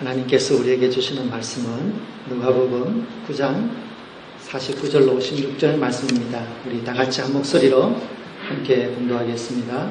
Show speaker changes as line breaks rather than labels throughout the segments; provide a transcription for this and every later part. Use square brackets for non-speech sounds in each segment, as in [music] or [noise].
하나님께서 우리에게 주시는 말씀은 누가복음 9장 49절로 56절 말씀입니다. 우리 다 같이 한 목소리로 함께 공부하겠습니다.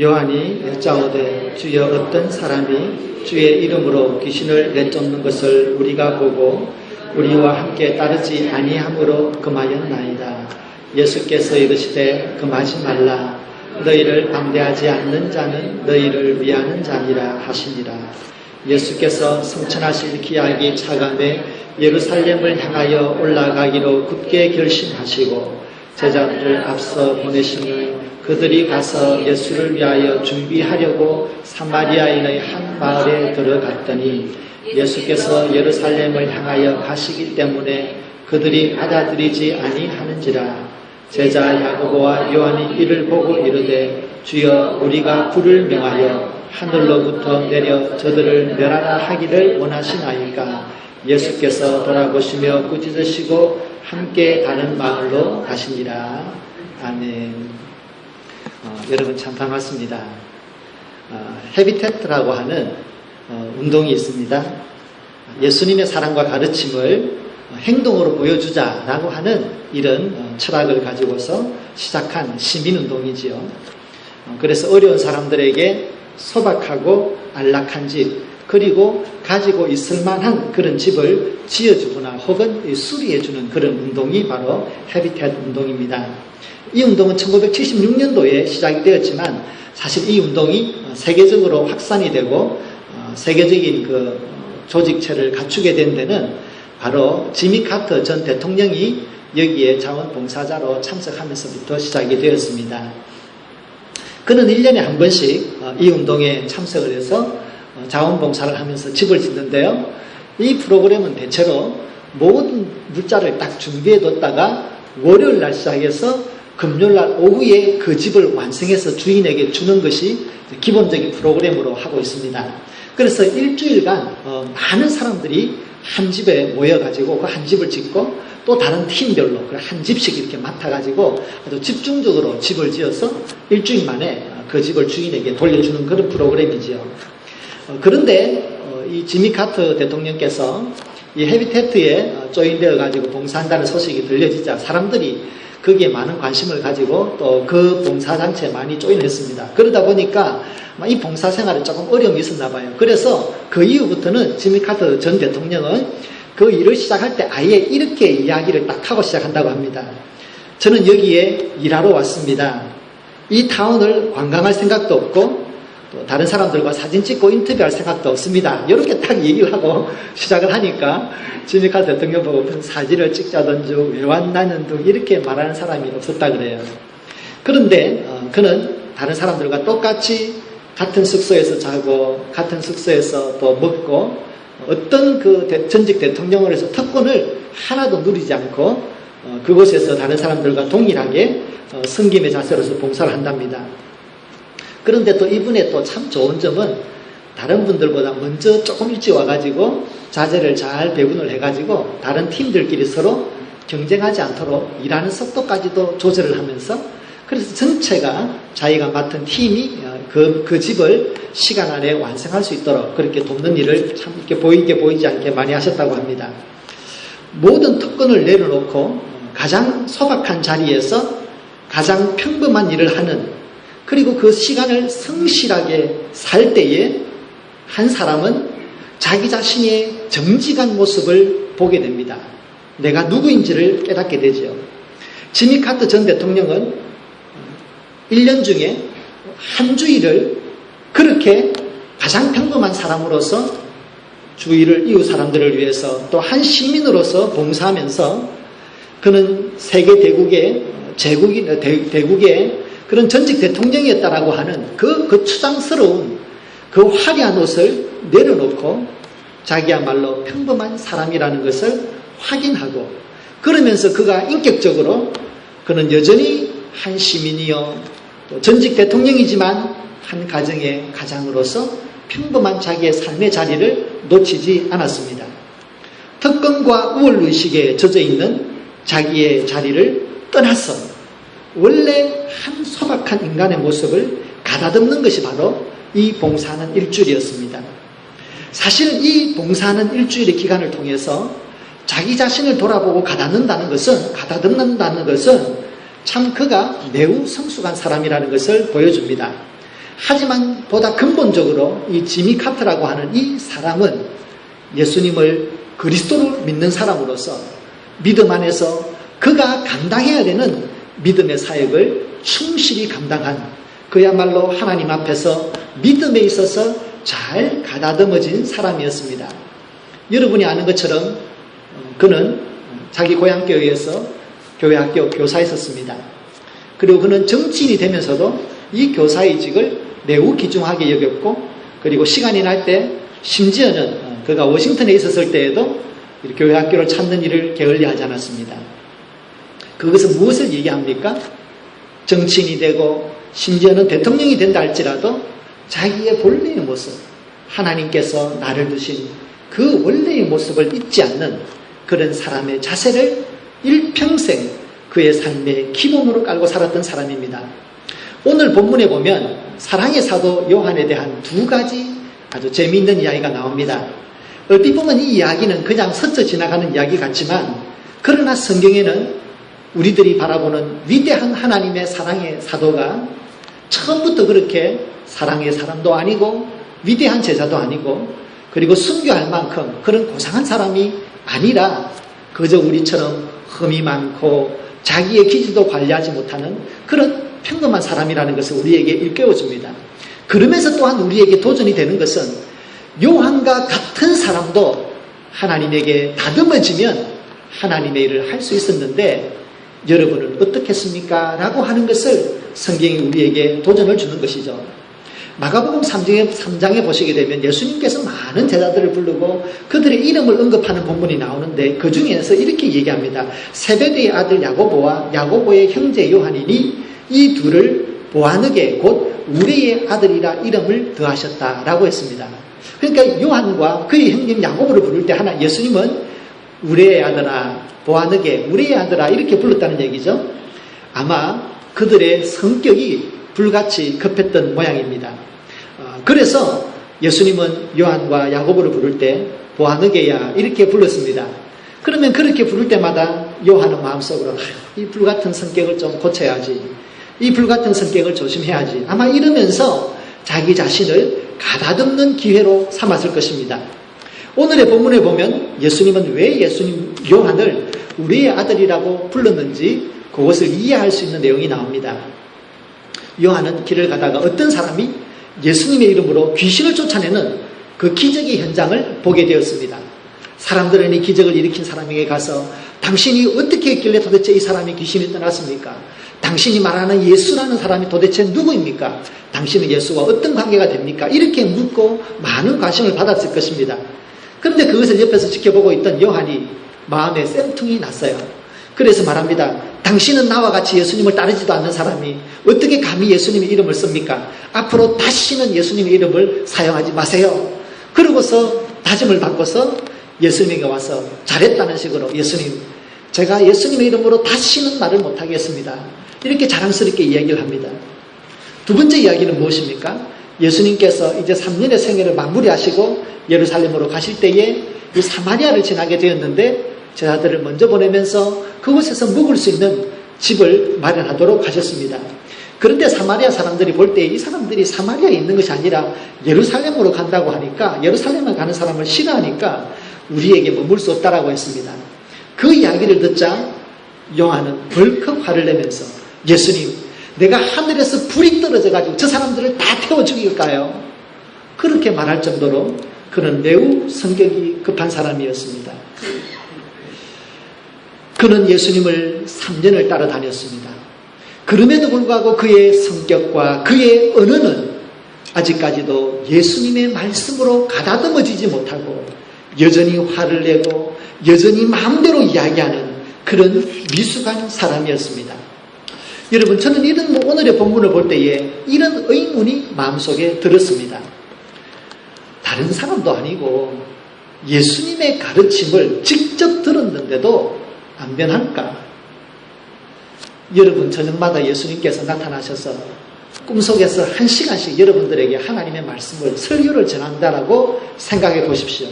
요한이 여짜오되 주여 어떤 사람이 주의 이름으로 귀신을 내쫓는 것을 우리가 보고 우리와 함께 따르지 아니함으로 금하였나이다. 예수께서 이르시되 금하지 말라. 너희를 방대하지 않는 자는 너희를 위하는 자니라 하시니라. 예수께서 성천하실 기약이 차감해 예루살렘을 향하여 올라가기로 굳게 결심하시고 제자들을 앞서 보내시니 그들이 가서 예수를 위하여 준비하려고 사마리아인의 한 마을에 들어갔더니 예수께서 예루살렘을 향하여 가시기 때문에 그들이 받아들이지 아니하는지라 제자 야고보와 요한이 이를 보고 이르되 주여 우리가 불을 명하여 하늘로부터 내려 저들을 멸하라 하기를 원하시나이까? 예수께서 돌아보시며 꾸짖으시고 함께 가는 마을로 가시니라 아멘. 어, 여러분 참 반갑습니다. 어, 헤비테트라고 하는 어, 운동이 있습니다. 예수님의 사랑과 가르침을 행동으로 보여주자라고 하는 이런 어, 철학을 가지고서 시작한 시민운동이지요. 어, 그래서 어려운 사람들에게 소박하고 안락한 집, 그리고 가지고 있을 만한 그런 집을 지어주거나 혹은 수리해주는 그런 운동이 바로 헤비텟 운동입니다. 이 운동은 1976년도에 시작이 되었지만 사실 이 운동이 세계적으로 확산이 되고 어, 세계적인 그 조직체를 갖추게 된 데는 바로 지미 카터 전 대통령이 여기에 자원봉사자로 참석하면서부터 시작이 되었습니다. 그는 1년에 한 번씩 어, 이 운동에 참석을 해서 어, 자원봉사를 하면서 집을 짓는데요. 이 프로그램은 대체로 모든 물자를 딱 준비해 뒀다가 월요일 날 시작해서 금요일 날 오후에 그 집을 완성해서 주인에게 주는 것이 기본적인 프로그램으로 하고 있습니다. 그래서 일주일간 어, 많은 사람들이 한 집에 모여가지고 그 한 집을 짓고 또 다른 팀별로 한 집씩 이렇게 맡아가지고 아주 집중적으로 집을 지어서 일주일 만에 그 집을 주인에게 돌려주는 그런 프로그램이지요. 어, 그런데 어, 이 지미 카트 대통령께서 이 헤비테트에 조인되어 가지고 봉사한다는 소식이 들려지자 사람들이 거기에 많은 관심을 가지고 또 그 봉사단체에 많이 조인했습니다. 그러다 보니까 이 봉사 생활에 조금 어려움이 있었나 봐요. 그래서 그 이후부터는 지미 카터 전 대통령은 그 일을 시작할 때 아예 이렇게 이야기를 딱 하고 시작한다고 합니다. 저는 여기에 일하러 왔습니다. 이 타운을 관광할 생각도 없고 또 다른 사람들과 사진 찍고 인터뷰할 생각도 없습니다. 이렇게 딱 얘기를 하고 [laughs] 시작을 하니까 지미칼 대통령 보고 무슨 사진을 찍자든지 왜 왔나는 등 이렇게 말하는 사람이 없었다 그래요. 그런데 어, 그는 다른 사람들과 똑같이 같은 숙소에서 자고 같은 숙소에서 또 먹고 어떤 그 전직 대통령을 해서 특권을 하나도 누리지 않고 어, 그곳에서 다른 사람들과 동일하게 어, 성김의 자세로서 봉사를 한답니다. 그런데 또 이분의 또 참 좋은 점은 다른 분들보다 먼저 조금 일찍 와가지고 자재를 잘 배분을 해가지고 다른 팀들끼리 서로 경쟁하지 않도록 일하는 속도까지도 조절을 하면서 그래서 전체가 자기가 맡은 팀이 그, 그 집을 시간 안에 완성할 수 있도록 그렇게 돕는 일을 참 이렇게 보이게 보이지 않게 많이 하셨다고 합니다. 모든 특권을 내려놓고 가장 소박한 자리에서 가장 평범한 일을 하는 그리고 그 시간을 성실하게 살 때에 한 사람은 자기 자신의 정직한 모습을 보게 됩니다. 내가 누구인지를 깨닫게 되죠. 지미 카트 전 대통령은 1년 중에 한 주일을 그렇게 가장 평범한 사람으로서 주위를 이웃 사람들을 위해서 또 한 시민으로서 봉사하면서 그는 세계 대국의 제국인 대국의 그런 전직 대통령이었다라고 하는 그, 그 추장스러운 그 화려한 옷을 내려놓고 자기야말로 평범한 사람이라는 것을 확인하고 그러면서 그가 인격적으로 그는 여전히 한 시민이요 전직 대통령이지만 한 가정의 가장으로서 평범한 자기의 삶의 자리를 놓치지 않았습니다. 특권과 우월의식에 젖어 있는 자기의 자리를 떠나서 원래 한 소박한 인간의 모습을 가다듬는 것이 바로 이 봉사하는 일줄이었습니다. 사실은 이 봉사하는 일주일의 기간을 통해서 자기 자신을 돌아보고 가다듬는다는 것은 가다듬는다는 것은 참 그가 매우 성숙한 사람이라는 것을 보여줍니다. 하지만 보다 근본적으로 이 지미 카트라고 하는 이 사람은 예수님을 그리스도를 믿는 사람으로서 믿음 안에서 그가 감당해야 되는 믿음의 사역을 충실히 감당한 그야말로 하나님 앞에서 믿음에 있어서 잘 가다듬어진 사람이었습니다. 여러분이 아는 것처럼 어, 그는 자기 고향교회에서 교회학교 교사에 있었습니다. 그리고 그는 정치인이 되면서도 이 교사의 직을 매우 귀중하게 여겼고 그리고 시간이 날 때 심지어는 어, 그가 워싱턴에 있었을 때에도 교회 학교를 찾는 일을 게을리 하지 않았습니다. 그것은 무엇을 얘기합니까? 정치인이 되고 심지어는 대통령이 된다 할지라도 자기의 본래의 모습, 하나님께서 나를 두신 그 원래의 모습을 잊지 않는 그런 사람의 자세를 일평생 그의 삶의 기본으로 깔고 살았던 사람입니다. 오늘 본문에 보면 사랑의 사도 요한에 대한 두 가지 아주 재미있는 이야기가 나옵니다. 얼핏 보면 이 이야기는 그냥 스쳐 지나가는 이야기 같지만 그러나 성경에는 우리들이 바라보는 위대한 하나님의 사랑의 사도가 처음부터 그렇게 사랑의 사람도 아니고 위대한 제자도 아니고 그리고 순교할 만큼 그런 고상한 사람이 아니라 그저 우리처럼 흠이 많고 자기의 기질도 관리하지 못하는 그런 평범한 사람이라는 것을 우리에게 일깨워줍니다. 그러면서 또한 우리에게 도전이 되는 것은 요한과 같은 사람도 하나님에게 다듬어지면 하나님의 일을 할 수 있었는데 여러분은 어떻겠습니까? 라고 하는 것을 성경이 우리에게 도전을 주는 것이죠. 마가복음 3장에, 3장에 보시게 되면 예수님께서 많은 제자들을 부르고 그들의 이름을 언급하는 본문이 나오는데 그 중에서 이렇게 얘기합니다. 세베드의 아들 야고보와 야고보의 형제 요한이니 이 둘을 보아느게 곧 우리의 아들이라 이름을 더하셨다라고 했습니다. 그러니까 요한과 그의 형님 야고보를 부를 때 하나 예수님은 우리의 아들아 보아느게 우리의 아들아 이렇게 불렀다는 얘기죠. 아마 그들의 성격이 불같이 급했던 모양입니다. 어, 그래서 예수님은 요한과 야고보를 부를 때 보아느게야 이렇게 불렀습니다. 그러면 그렇게 부를 때마다 요한은 마음속으로 이 불같은 성격을 좀 고쳐야지. 이 불같은 성격을 조심해야지. 아마 이러면서 자기 자신을 가다듬는 기회로 삼았을 것입니다. 오늘의 본문에 보면 예수님은 왜 예수님 요한을 우리의 아들이라고 불렀는지 그것을 이해할 수 있는 내용이 나옵니다. 요한은 길을 가다가 어떤 사람이 예수님의 이름으로 귀신을 쫓아내는 그 기적의 현장을 보게 되었습니다. 사람들은 이 기적을 일으킨 사람에게 가서 당신이 어떻게 했길래 도대체 이 사람이 귀신이 떠났습니까? 당신이 말하는 예수라는 사람이 도대체 누구입니까? 당신은 예수와 어떤 관계가 됩니까? 이렇게 묻고 많은 관심을 받았을 것입니다. 그런데 그것을 옆에서 지켜보고 있던 요한이 마음에 쌤통이 났어요. 그래서 말합니다. 당신은 나와 같이 예수님을 따르지도 않는 사람이 어떻게 감히 예수님의 이름을 씁니까? 앞으로 다시는 예수님의 이름을 사용하지 마세요. 그러고서 다짐을 바꿔서 예수님에게 와서 잘했다는 식으로 예수님, 제가 예수님의 이름으로 다시는 말을 못하겠습니다. 이렇게 자랑스럽게 이야기를 합니다. 두 번째 이야기는 무엇입니까? 예수님께서 이제 3년의 생애를 마무리하시고 예루살렘으로 가실 때에 이 사마리아를 지나게 되었는데 제자들을 먼저 보내면서 그곳에서 묵을 수 있는 집을 마련하도록 하셨습니다. 그런데 사마리아 사람들이 볼 때 이 사람들이 사마리아에 있는 것이 아니라 예루살렘으로 간다고 하니까 예루살렘에 가는 사람을 싫어하니까 우리에게 머물 수 없다라고 했습니다. 그 이야기를 듣자 요한은 벌컥 화를 내면서 예수님 내가 하늘에서 불이 떨어져 가지고 저 사람들을 다 태워 죽일까요? 그렇게 말할 정도로 그는 매우 성격이 급한 사람이었습니다. 그는 예수님을 3년을 따라 다녔습니다. 그럼에도 불구하고 그의 성격과 그의 언어는 아직까지도 예수님의 말씀으로 가다듬어지지 못하고 여전히 화를 내고 여전히 마음대로 이야기하는 그런 미숙한 사람이었습니다. 여러분, 저는 이런 뭐 오늘의 본문을 볼 때에 이런 의문이 마음속에 들었습니다. 다른 사람도 아니고 예수님의 가르침을 직접 들었는데도 안 변할까? 여러분, 저녁마다 예수님께서 나타나셔서 꿈속에서 한 시간씩 여러분들에게 하나님의 말씀을 설교를 전한다라고 생각해 보십시오.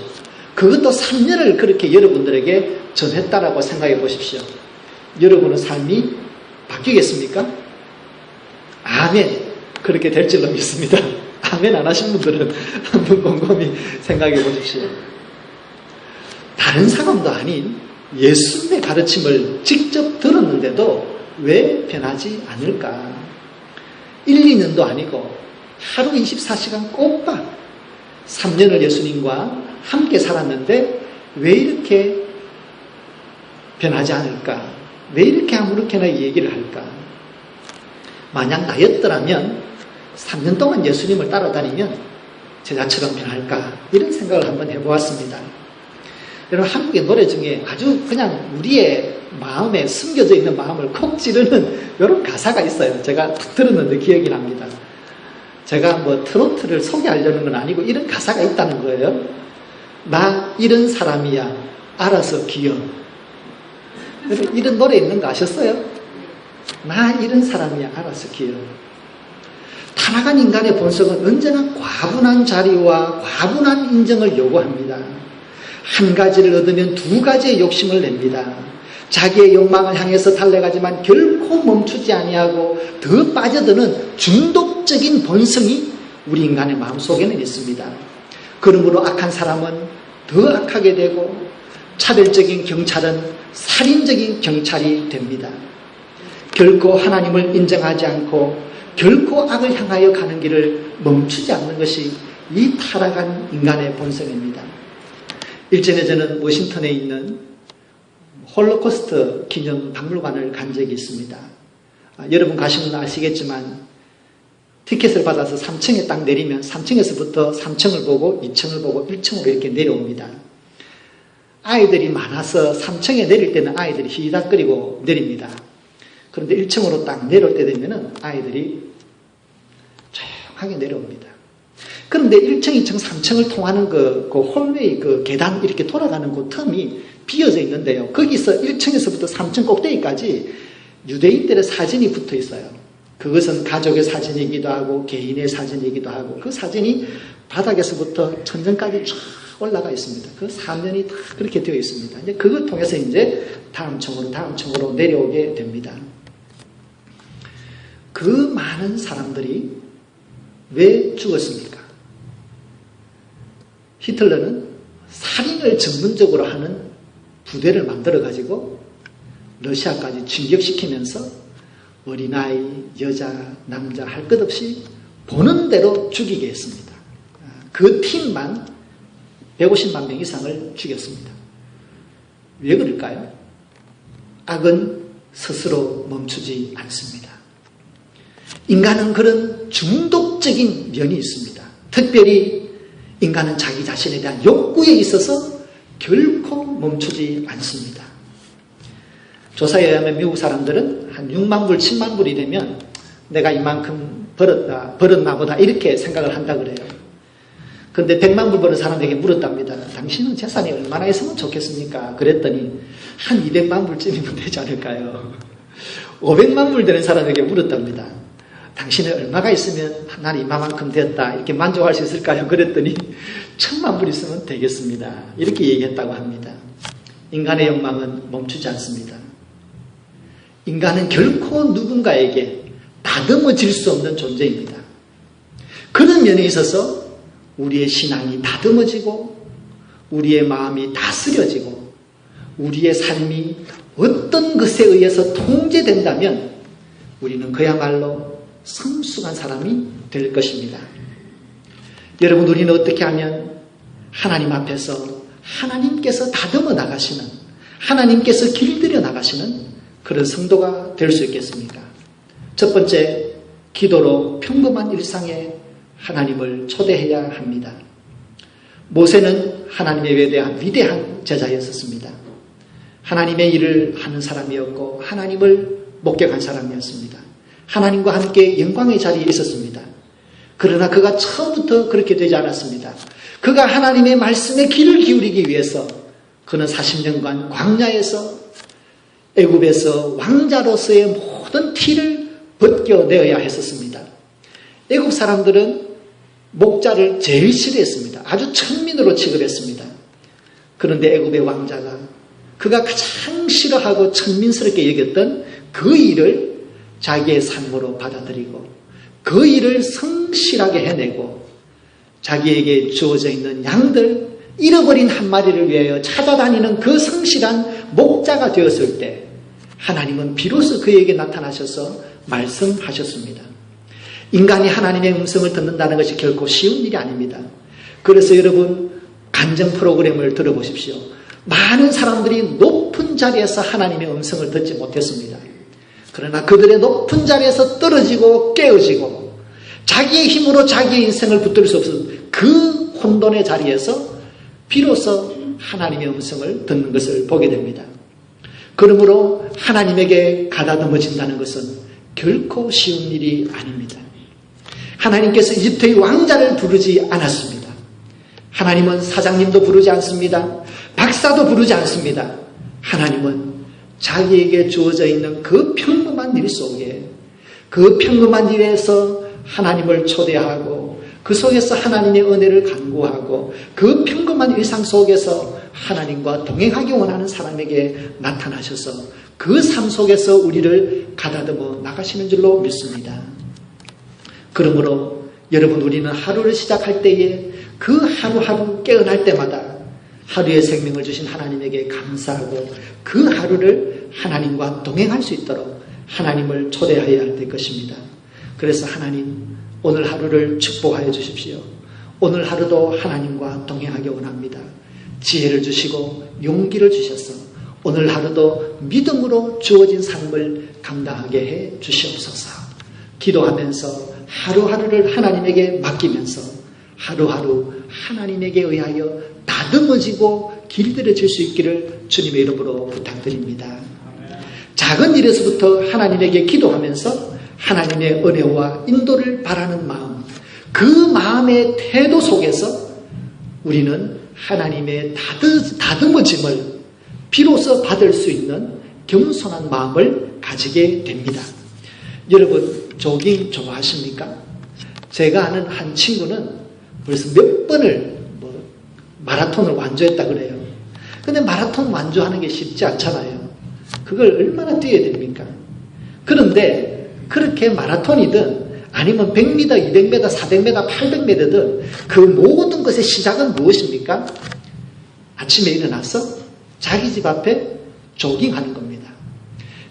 그것도 3년을 그렇게 여러분들에게 전했다라고 생각해 보십시오. 여러분의 삶이 바뀌겠습니까? 아멘. 그렇게 될 줄로 믿습니다. 아멘 안 하신 분들은 [laughs] 한번 곰곰이 생각해 보십시오. 다른 사람도 아닌 예수님의 가르침을 직접 들었는데도 왜 변하지 않을까? 1, 2년도 아니고 하루 24시간 꼬박 3년을 예수님과 함께 살았는데 왜 이렇게 변하지 않을까? 왜 이렇게 아무렇게나 얘기를 할까? 만약 나였더라면 3년 동안 예수님을 따라다니면 제자처럼 변할까? 이런 생각을 한번 해보았습니다. 여러분, 한국의 노래 중에 아주 그냥 우리의 마음에 숨겨져 있는 마음을 콕 찌르는 이런 가사가 있어요. 제가 툭 들었는데 기억이 납니다. 제가 뭐 트로트를 소개하려는 건 아니고 이런 가사가 있다는 거예요. 나 이런 사람이야. 알아서 기어. 이런 노래 있는 거 아셨어요? 나 이런 사람이야. 기어. 타락한 인간의 본성은 언제나 과분한 자리와 과분한 인정을 요구합니다. 한 가지를 얻으면 두 가지의 욕심을 냅니다. 자기의 욕망을 향해서 달려가지만 결코 멈추지 아니하고 더 빠져드는 중독적인 본성이 우리 인간의 마음속에는 있습니다. 그러므로 악한 사람은 더 악하게 되고 차별적인 경찰은 살인적인 경찰이 됩니다. 결코 하나님을 인정하지 않고 결코 악을 향하여 가는 길을 멈추지 않는 것이 이 타락한 인간의 본성입니다. 일전에 저는 워싱턴에 있는 홀로코스트 기념 박물관을 간 적이 있습니다. 아, 여러분 가시면 아시겠지만 티켓을 받아서 3층에 딱 내리면 3층에서부터 3층을 보고 2층을 보고 1층으로 이렇게 내려옵니다. 아이들이 많아서 3층에 내릴 때는 아이들이 희닥거리고 내립니다. 그런데 1층으로 딱 내려올 때 되면은 아이들이 조용하게 내려옵니다. 그런데 1층, 2층, 3층을 통하는 그, 그 홀웨이 그 계단 이렇게 돌아가는 그 틈이 비어져 있는데요. 거기서 1층에서부터 3층 꼭대기까지 유대인들의 사진이 붙어 있어요. 그것은 가족의 사진이기도 하고 개인의 사진이기도 하고 그 사진이 바닥에서부터 천정까지 쫙 올라가 있습니다. 그 사면이 다 그렇게 되어 있습니다. 이제 그걸 통해서 이제 다음 층으로 다음 층으로 내려오게 됩니다. 그 많은 사람들이 왜 죽었습니까? 히틀러는 살인을 전문적으로 하는 부대를 만들어 가지고 러시아까지 진격시키면서 어린아이, 여자, 남자 할 것 없이 보는 대로 죽이게 했습니다. 그 팀만 150만 명 이상을 죽였습니다. 왜 그럴까요? 악은 스스로 멈추지 않습니다. 인간은 그런 중독적인 면이 있습니다. 특별히 인간은 자기 자신에 대한 욕구에 있어서 결코 멈추지 않습니다. 조사에 의하면 미국 사람들은 한 6만 불, 7만 불이 되면 내가 이만큼 벌었다, 벌었나 보다 이렇게 생각을 한다 그래요. 그런데 100만 불 버는 사람에게 물었답니다. 당신은 재산이 얼마나 있으면 좋겠습니까? 그랬더니 한 200만 불쯤이면 되지 않을까요? 500만 불 되는 사람에게 물었답니다. 당신은 얼마가 있으면 난 이만큼 되었다 이렇게 만족할 수 있을까요? 그랬더니 천만 불 있으면 되겠습니다. 이렇게 얘기했다고 합니다. 인간의 욕망은 멈추지 않습니다. 인간은 결코 누군가에게 다듬어질 수 없는 존재입니다. 그런 면에 있어서 우리의 신앙이 다듬어지고 우리의 마음이 다스려지고 우리의 삶이 어떤 것에 의해서 통제된다면 우리는 그야말로 성숙한 사람이 될 것입니다. 여러분, 우리는 어떻게 하면 하나님 앞에서 하나님께서 다듬어 나가시는, 하나님께서 길들여 나가시는 그런 성도가 될 수 있겠습니까? 첫 번째, 기도로 평범한 일상에 하나님을 초대해야 합니다. 모세는 하나님의 위대한, 위대한 제자였었습니다. 하나님의 일을 하는 사람이었고, 하나님을 목격한 사람이었습니다. 하나님과 함께 영광의 자리에 있었습니다. 그러나 그가 처음부터 그렇게 되지 않았습니다. 그가 하나님의 말씀에 귀를 기울이기 위해서 그는 40년간 광야에서 애굽에서 왕자로서의 모든 티를 벗겨내어야 했었습니다. 애국 사람들은 목자를 제일 싫어했습니다. 아주 천민으로 취급했습니다. 그런데 애굽의 왕자가 그가 가장 싫어하고 천민스럽게 여겼던 그 일을 자기의 삶으로 받아들이고 그 일을 성실하게 해내고 자기에게 주어져 있는 양들 잃어버린 한 마리를 위하여 찾아다니는 그 성실한 목자가 되었을 때 하나님은 비로소 그에게 나타나셔서 말씀하셨습니다. 인간이 하나님의 음성을 듣는다는 것이 결코 쉬운 일이 아닙니다. 그래서 여러분 간증 프로그램을 들어보십시오. 많은 사람들이 높은 자리에서 하나님의 음성을 듣지 못했습니다. 그러나 그들의 높은 자리에서 떨어지고 깨어지고 자기의 힘으로 자기의 인생을 붙들 수 없은 그 혼돈의 자리에서 비로소 하나님의 음성을 듣는 것을 보게 됩니다. 그러므로 하나님에게 가다듬어진다는 것은 결코 쉬운 일이 아닙니다. 하나님께서 이집트의 왕자를 부르지 않았습니다. 하나님은 사장님도 부르지 않습니다. 박사도 부르지 않습니다. 하나님은 자기에게 주어져 있는 그 평범한 일 속에 그 평범한 일에서 하나님을 초대하고 그 속에서 하나님의 은혜를 간구하고 그 평범한 일상 속에서 하나님과 동행하기 원하는 사람에게 나타나셔서 그 삶 속에서 우리를 가다듬어 나가시는 줄로 믿습니다. 그러므로 여러분 우리는 하루를 시작할 때에 그 하루하루 깨어날 때마다 하루의 생명을 주신 하나님에게 감사하고 그 하루를 하나님과 동행할 수 있도록 하나님을 초대하여야 될 것입니다. 그래서 하나님 오늘 하루를 축복하여 주십시오. 오늘 하루도 하나님과 동행하기 원합니다. 지혜를 주시고 용기를 주셔서 오늘 하루도 믿음으로 주어진 삶을 감당하게 해 주시옵소서. 기도하면서 하루하루를 하나님에게 맡기면서 하루하루 하나님에게 의하여 다듬어지고 길들여질 수 있기를 주님의 이름으로 부탁드립니다. 작은 일에서부터 하나님에게 기도하면서 하나님의 은혜와 인도를 바라는 마음, 그 마음의 태도 속에서 우리는 하나님의 다듬어짐을 비로소 받을 수 있는 겸손한 마음을 가지게 됩니다. 여러분, 조깅 좋아하십니까? 제가 아는 한 친구는 벌써 몇 번을 뭐 마라톤을 완주했다 그래요. 근데 마라톤 완주하는 게 쉽지 않잖아요. 그걸 얼마나 뛰어야 됩니까? 그런데 그렇게 마라톤이든 아니면 100m, 200m, 400m, 800m든 그 모든 것의 시작은 무엇입니까? 아침에 일어나서 자기 집 앞에 조깅하는 겁니다.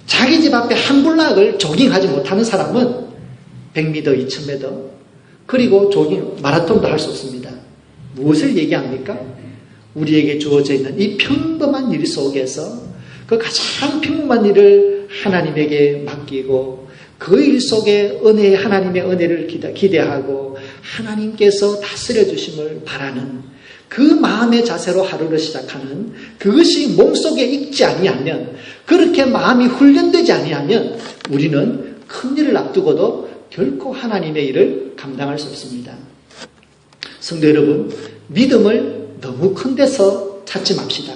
자기 집 앞에 한 블락을 조깅하지 못하는 사람은 100m, 2000m, 그리고 조깅, 마라톤도 할 수 없습니다. 무엇을 얘기합니까? 우리에게 주어져 있는 이 평범한 일 속에서 그 가장 평범한 일을 하나님에게 맡기고 그 일 속에 은혜, 하나님의 은혜를 기대하고 하나님께서 다스려 주심을 바라는 그 마음의 자세로 하루를 시작하는 그것이 몸속에 있지 아니하면 그렇게 마음이 훈련되지 아니하면 우리는 큰 일을 앞두고도 결코 하나님의 일을 감당할 수 없습니다. 성도 여러분, 믿음을 너무 큰 데서 찾지 맙시다.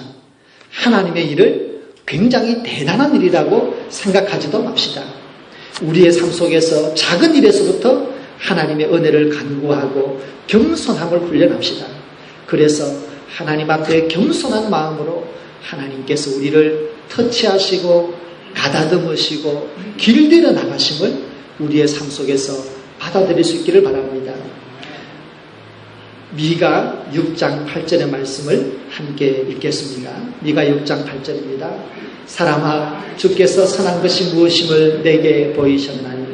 하나님의 일을 굉장히 대단한 일이라고 생각하지도 맙시다. 우리의 삶 속에서 작은 일에서부터 하나님의 은혜를 간구하고 겸손함을 훈련합시다. 그래서 하나님 앞에 겸손한 마음으로 하나님께서 우리를 터치하시고 가다듬으시고 길들여 나가심을 우리의 삶 속에서 받아들일 수 있기를 바랍니다. 미가 6장 8절의 말씀을 함께 읽겠습니다. 미가 6장 8절입니다. 사람아 주께서 선한 것이 무엇임을 내게 보이셨나니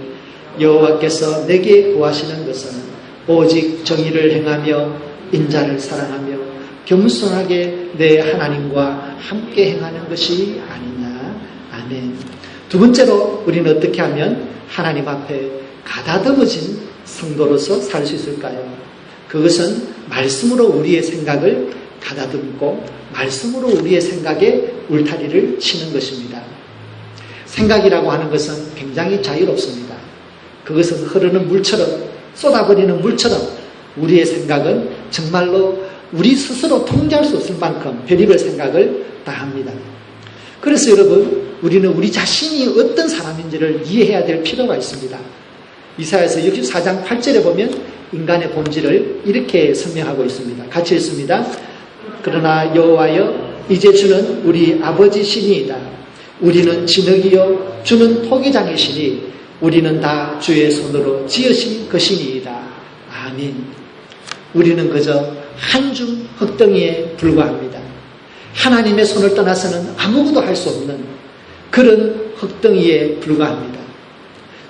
여호와께서 내게 구하시는 것은 오직 정의를 행하며 인자를 사랑하며 겸손하게 내 하나님과 함께 행하는 것이 아니냐. 아멘. 두 번째로 우리는 어떻게 하면 하나님 앞에 가다듬어진 성도로서 살 수 있을까요? 그것은 말씀으로 우리의 생각을 가다듬고 말씀으로 우리의 생각에 울타리를 치는 것입니다. 생각이라고 하는 것은 굉장히 자유롭습니다. 그것은 흐르는 물처럼 쏟아버리는 물처럼 우리의 생각은 정말로 우리 스스로 통제할 수 없을 만큼 별의별 생각을 다 합니다. 그래서 여러분, 우리는 우리 자신이 어떤 사람인지를 이해해야 될 필요가 있습니다. 이사야서 64장 8절에 보면 인간의 본질을 이렇게 설명하고 있습니다. 같이 읽습니다. 그러나 여호와여 이제 주는 우리 아버지 신이이다. 우리는 진흙이요 주는 토기장이시니 우리는 다 주의 손으로 지으신 것이니이다. 아멘. 우리는 그저 한 줌 흙덩이에 불과합니다. 하나님의 손을 떠나서는 아무것도 할 수 없는 그런 흙덩이에 불과합니다.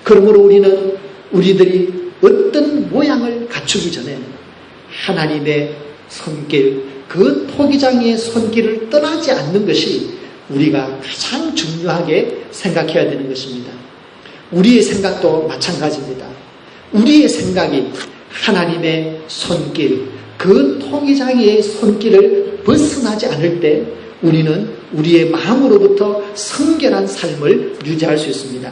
그러므로 우리는 우리들이 어떤 모양을 갖추기 전에 하나님의 손길, 그 토기장의 손길을 떠나지 않는 것이 우리가 가장 중요하게 생각해야 되는 것입니다. 우리의 생각도 마찬가지입니다. 우리의 생각이 하나님의 손길, 그 토기장의 손길을 벗어나지 않을 때 우리는 우리의 마음으로부터 성결한 삶을 유지할 수 있습니다.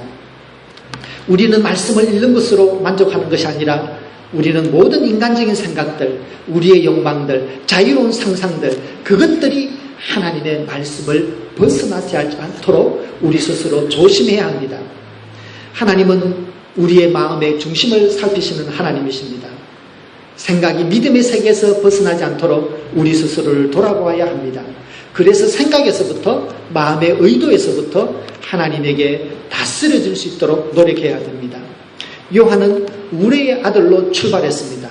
우리는 말씀을 읽는 것으로 만족하는 것이 아니라 우리는 모든 인간적인 생각들, 우리의 욕망들, 자유로운 상상들, 그것들이 하나님의 말씀을 벗어나지 않도록 우리 스스로 조심해야 합니다. 하나님은 우리의 마음의 중심을 살피시는 하나님이십니다. 생각이 믿음의 세계에서 벗어나지 않도록 우리 스스로를 돌아보아야 합니다. 그래서 생각에서부터 마음의 의도에서부터 하나님에게 다스려질 수 있도록 노력해야 됩니다. 요한은 우리의 아들로 출발했습니다.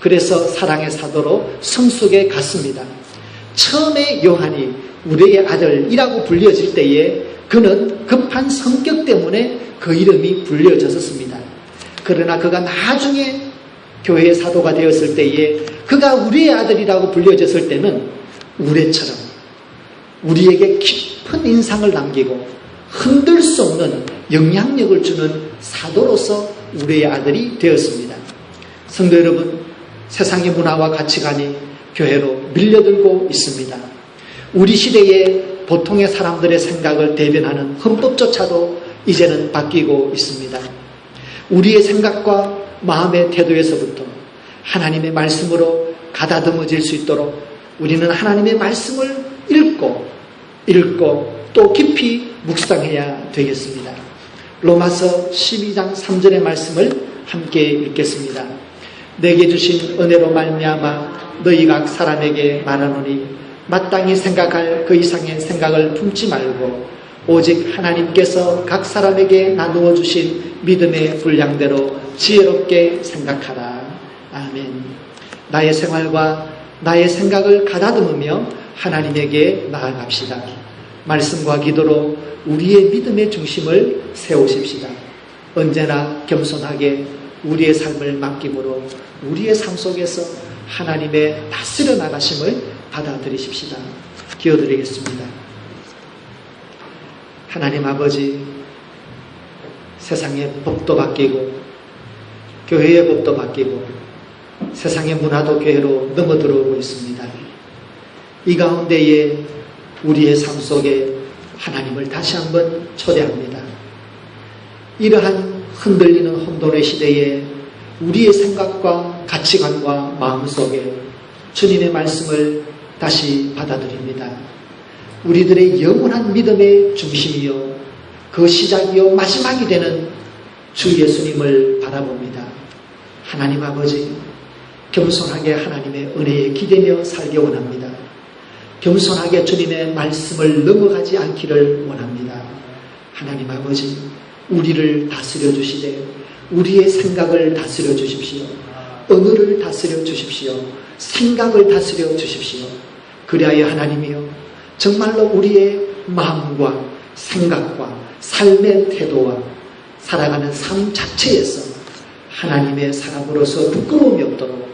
그래서 사랑의 사도로 성숙에 갔습니다. 처음에 요한이 우리의 아들이라고 불려질 때에 그는 급한 성격 때문에 그 이름이 불려졌었습니다. 그러나 그가 나중에 교회의 사도가 되었을 때에 그가 우리의 아들이라고 불려졌을 때는 우레처럼 우리에게 깊은 인상을 남기고 흔들 수 없는 영향력을 주는 사도로서 우리의 아들이 되었습니다. 성도 여러분, 세상의 문화와 가치관이 교회로 밀려들고 있습니다. 우리 시대의 보통의 사람들의 생각을 대변하는 헌법조차도 이제는 바뀌고 있습니다. 우리의 생각과 마음의 태도에서부터 하나님의 말씀으로 가다듬어질 수 있도록 우리는 하나님의 말씀을 읽고 읽고 또 깊이 묵상해야 되겠습니다. 로마서 12장 3절의 말씀을 함께 읽겠습니다. 내게 주신 은혜로 말미암아 너희 각 사람에게 말하노니 마땅히 생각할 그 이상의 생각을 품지 말고 오직 하나님께서 각 사람에게 나누어 주신 믿음의 분량대로 지혜롭게 생각하라. 아멘. 나의 생활과 나의 생각을 가다듬으며 하나님에게 나아갑시다. 말씀과 기도로 우리의 믿음의 중심을 세우십시다. 언제나 겸손하게 우리의 삶을 맡김으로 우리의 삶 속에서 하나님의 다스려 나가심을 받아들이십시다. 기어드리겠습니다. 하나님 아버지, 세상의 법도 바뀌고, 교회의 법도 바뀌고, 세상의 문화도 교회로 넘어들어오고 있습니다. 이 가운데에 우리의 삶 속에 하나님을 다시 한번 초대합니다. 이러한 흔들리는 혼돈의 시대에 우리의 생각과 가치관과 마음 속에 주님의 말씀을 다시 받아들입니다. 우리들의 영원한 믿음의 중심이요, 그 시작이요, 마지막이 되는 주 예수님을 바라봅니다. 하나님 아버지, 겸손하게 하나님의 은혜에 기대며 살기 원합니다. 겸손하게 주님의 말씀을 넘어가지 않기를 원합니다. 하나님 아버지, 우리를 다스려 주시되, 우리의 생각을 다스려 주십시오. 언어를 다스려 주십시오. 생각을 다스려 주십시오. 그리하여 하나님이여, 정말로 우리의 마음과 생각과 삶의 태도와 살아가는 삶 자체에서 하나님의 사람으로서 부끄러움이 없도록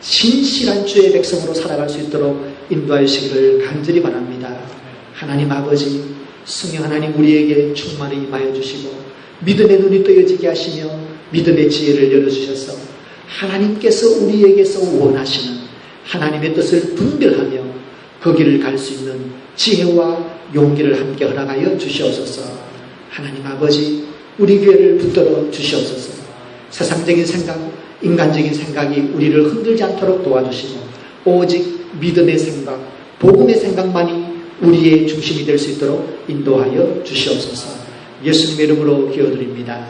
신실한 주의 백성으로 살아갈 수 있도록 인도하여 시기를 간절히 바랍니다. 하나님 아버지, 성령 하나님 우리에게 충만히 임하여 주시고 믿음의 눈이 떠여지게 하시며 믿음의 지혜를 열어주셔서 하나님께서 우리에게서 원하시는 하나님의 뜻을 분별하며 거기를 갈 수 있는 지혜와 용기를 함께 허락하여 주시옵소서. 하나님 아버지, 우리 교회를 붙들어 주시옵소서. 세상적인 생각, 인간적인 생각이 우리를 흔들지 않도록 도와주시고 오직 믿음의 생각, 복음의 생각만이 우리의 중심이 될 수 있도록 인도하여 주시옵소서. 예수님의 이름으로 기도드립니다.